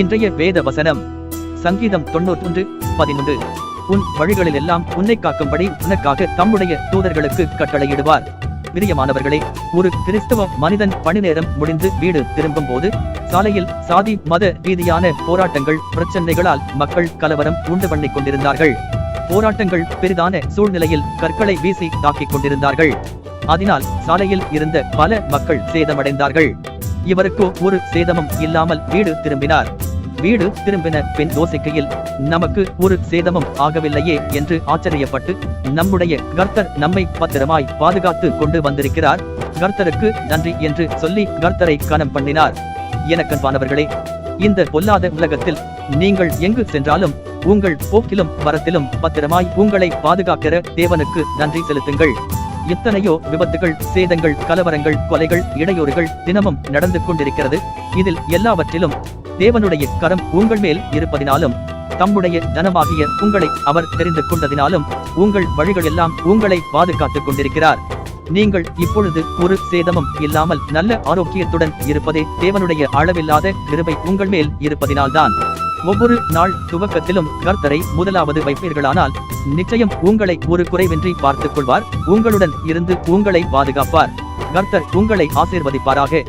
இன்றைய வேத வசனம். சங்கீதம் தொண்ணூற்றொன்று பதினொன்று. உன் வழிகளிலெல்லாம் உன்னை காக்கும்படி உனக்காக தம்முடைய தூதர்களுக்கு கட்டளையிடுவார். பிரியமானவர்களே ஒரு கிறிஸ்தவ மனிதன் பணி நேரம் முடிந்து வீடு திரும்பும் போது சாலையில் சாதி மத ரீதியான போராட்டங்கள் பிரச்சனைகளால் மக்கள் கலவரம் உண்டு பண்ணிக் கொண்டிருந்தார்கள். போராட்டங்கள் பெரிதான சூழ்நிலையில் கற்களை வீசி தாக்கிக் கொண்டிருந்தார்கள். அதனால் சாலையில் இருந்த பல மக்கள் சேதமடைந்தார்கள். இவருக்கோ ஒரு சேதமும் இல்லாமல் வீடு திரும்பினார். வீடு திரும்பின பின் யோசிக்கையில் நமக்கு ஒரு சேதமும் ஆகவில்லையே என்று ஆச்சரியப்பட்டு நம்முடைய கர்த்தர் நம்மை பத்திரமாய் பாதுகாத்து கொண்டு வந்திருக்கிறார். கர்த்தருக்கு நன்றி என்று சொல்லி கர்த்தரை கனம் பண்ணினார். எனக்கன்பானவர்களே இந்த பொல்லாத உலகத்தில் நீங்கள் எங்கு சென்றாலும் உங்கள் போக்கிலும் வரத்திலும் பத்திரமாய் உங்களை பாதுகாக்கிற தேவனுக்கு நன்றி செலுத்துங்கள். எத்தனையோ விபத்துகள் சேதங்கள் கலவரங்கள் கொலைகள் இடையூறுகள் தினமும் நடந்து கொண்டிருக்கிறது. இதில் எல்லாவற்றிலும் தேவனுடைய கரம் உங்கள் மேல் இருப்பதினாலும் தம்முடைய ஜனமாகிய உங்களை அவர் தெரிந்து கொண்டதினாலும் உங்கள் வழிகளெல்லாம் உங்களை பாதுகாத்துக் கொண்டிருக்கிறார். நீங்கள் இப்பொழுது ஒரு சேதமும் இல்லாமல் நல்ல ஆரோக்கியத்துடன் இருப்பதே தேவனுடைய அளவில்லாத கிருபை உங்கள் மேல் இருப்பதினால்தான். ஒவ்வொரு நாள் துவக்கத்திலும் கர்த்தரை முதலாவது வைப்பீர்களானால் நிச்சயம் உங்களை ஒரு குறைவின்றி பார்த்துக் கொள்வார் உங்களுடன் இருந்து உங்களை பாதுகாப்பார். கர்த்தர் உங்களை ஆசீர்வதிப்பாராக.